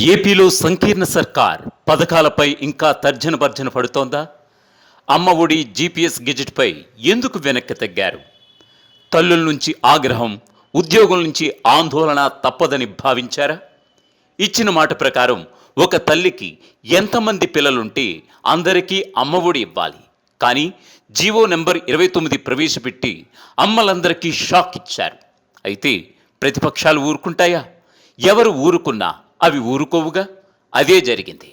ఏపీలో సంకీర్ణ సర్కార్ పథకాలపై ఇంకా తర్జన భర్జన పడుతోందా? అమ్మ ఒడి జీపీఎస్ గెజెట్పై ఎందుకు వెనక్కి తగ్గారు? తల్లుల నుంచి ఆగ్రహం ఉద్యోగుల నుంచి ఆందోళన తప్పదని భావించారా? ఇచ్చిన మాట ప్రకారం ఒక తల్లికి ఎంతమంది పిల్లలుంటే అందరికీ అమ్మఒడి ఇవ్వాలి. కానీ జీవో నెంబర్ ఇరవై తొమ్మిది ప్రవేశపెట్టి అమ్మలందరికీ షాక్ ఇచ్చారు. అయితే ప్రతిపక్షాలు ఊరుకుంటాయా? ఎవరు ఊరుకున్నా అవి ఊరుకోవుగా? అదే జరిగింది.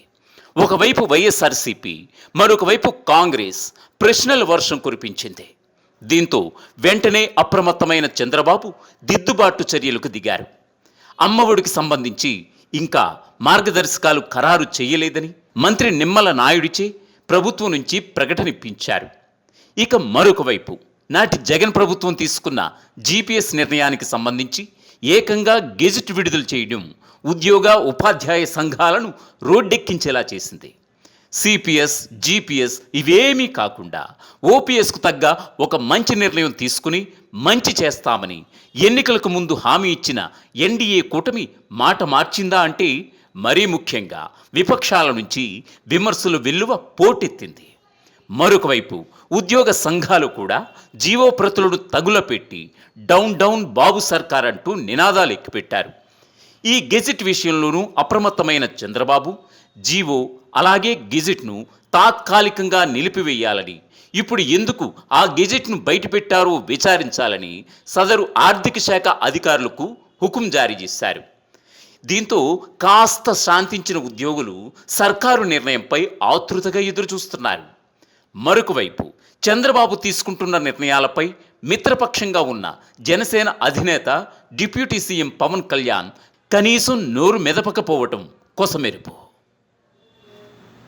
ఒకవైపు వైఎస్ఆర్సీపీ మరొక వైపు కాంగ్రెస్ ప్రశ్నల వర్షం కురిపించింది. దీంతో వెంటనే అప్రమత్తమైన చంద్రబాబు దిద్దుబాటు చర్యలకు దిగారు. అమ్మఒడికి సంబంధించి ఇంకా మార్గదర్శకాలు ఖరారు చేయలేదని మంత్రి నిమ్మల నాయుడిచే ప్రభుత్వం నుంచి ప్రకటన ఇప్పించారు ఇక మరొక వైపు నాటి జగన్ ప్రభుత్వం తీసుకున్న జీపీఎస్ నిర్ణయానికి సంబంధించి ఏకంగా గెజిట్ విడుదల చేయడం ఉద్యోగ ఉపాధ్యాయ సంఘాలను రోడ్డెక్కించేలా చేసింది. సిపిఎస్ జీపీఎస్ ఇవేమీ కాకుండా ఓపీఎస్కు తగ్గ ఒక మంచి నిర్ణయం తీసుకుని మంచి చేస్తామని ఎన్నికలకు ముందు హామీ ఇచ్చిన ఎన్డీఏ కూటమి మాట మార్చిందా అంటే మరీ ముఖ్యంగా విపక్షాల నుంచి విమర్శలు వెల్లువ పోటెత్తింది. మరొకవైపు ఉద్యోగ సంఘాలు కూడా జీవో ప్రతులను తగులపెట్టి డౌన్ డౌన్ బాబు సర్కార్ అంటూ నినాదాలు ఎక్కిపెట్టారు. ఈ గెజిట్ విషయంలోనూ అప్రమత్తమైన చంద్రబాబు జీవో అలాగే గెజిట్ను తాత్కాలికంగా నిలిపివేయాలని ఇప్పుడు ఎందుకు ఆ గెజిట్ను బయటపెట్టారో విచారించాలని సదరు ఆర్థిక శాఖ అధికారులకు హుకుం జారీ చేశారు. దీంతో కాస్త శాంతించిన ఉద్యోగులు సర్కారు నిర్ణయంపై ఆతృతగా ఎదురుచూస్తున్నారు. మరొకవైపు చంద్రబాబు తీసుకుంటున్న నిర్ణయాలపై మిత్రపక్షంగా ఉన్న జనసేన అధినేత డిప్యూటీ సీఎం పవన్ కళ్యాణ్ కనీసం నోరు మెదపకపోవటం కొసమెరుపు.